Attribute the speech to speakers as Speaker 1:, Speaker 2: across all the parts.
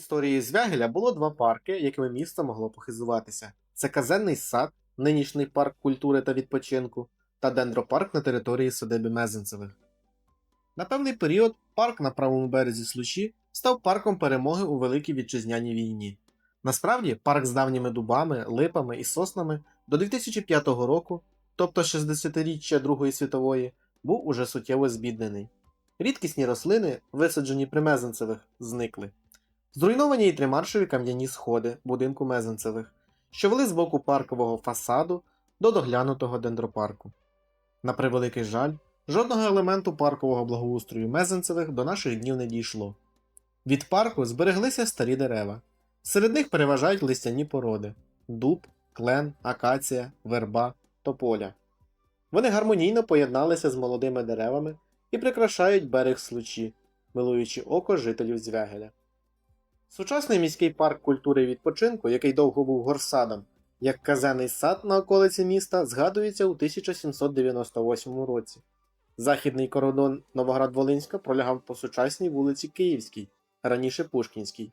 Speaker 1: історії Звягеля було два парки, якими місто могло похизуватися: це казенний сад, нинішній парк культури та відпочинку, та дендропарк на території садиби Мезенцевих. На певний період парк на правому березі Случі став парком перемоги у Великій Вітчизняній війні. Насправді, парк з давніми дубами, липами і соснами до 2005 року, тобто 60-річчя Другої світової, був уже суттєво збіднений. Рідкісні рослини, висаджені при Мезенцевих, зникли. Зруйновані й тримаршові кам'яні сходи будинку Мезенцевих, що вели з боку паркового фасаду до доглянутого дендропарку. На превеликий жаль, жодного елементу паркового благоустрою Мезенцевих до наших днів не дійшло. Від парку збереглися старі дерева. Серед них переважають листяні породи дуб, клен, акація, верба, тополя. Вони гармонійно поєдналися з молодими деревами і прикрашають берег случі, милуючи око жителів Звягеля. Сучасний міський парк культури і відпочинку, який довго був горсадом, як казенний сад на околиці міста, згадується у 1798 році. Західний кордон Новоград-Волинська пролягав по сучасній вулиці Київській, раніше Пушкінській.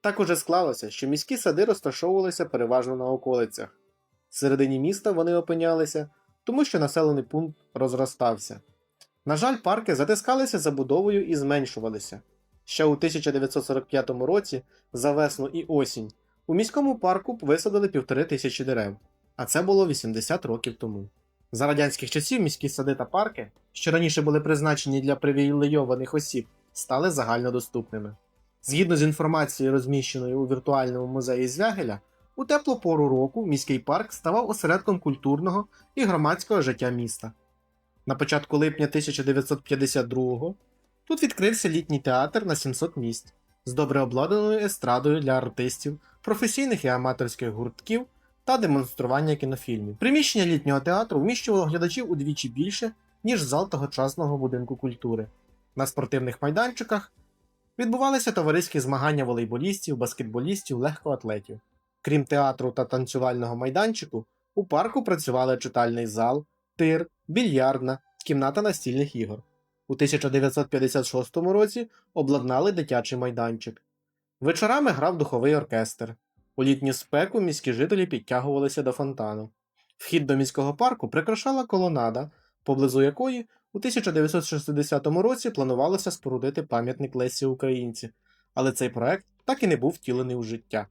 Speaker 1: Так уже склалося, що міські сади розташовувалися переважно на околицях. Всередині міста вони опинялися, тому що населений пункт розростався. На жаль, парки затискалися забудовою і зменшувалися. Ще у 1945 році, за весну і осінь, у міському парку висадили півтори тисячі дерев, а це було 80 років тому. За радянських часів міські сади та парки, що раніше були призначені для привілейованих осіб, стали загальнодоступними. Згідно з інформацією, розміщеною у віртуальному музеї Звягеля, у теплу пору року міський парк ставав осередком культурного і громадського життя міста. На початку липня 1952-го тут відкрився літній театр на 700 місць з добре обладнаною естрадою для артистів, професійних і аматорських гуртків та демонстрування кінофільмів. Приміщення літнього театру вміщувало глядачів удвічі більше, ніж зал тогочасного будинку культури. На спортивних майданчиках відбувалися товариські змагання волейболістів, баскетболістів, легкоатлетів. Крім театру та танцювального майданчику, у парку працювали читальний зал, тир, більярдна, кімната настільних ігор. У 1956 році обладнали дитячий майданчик. Вечорами грав духовий оркестр. У літню спеку міські жителі підтягувалися до фонтану. Вхід до міського парку прикрашала колонада, поблизу якої у 1960 році планувалося спорудити пам'ятник Лесі Українці, але цей проект так і не був втілений у життя.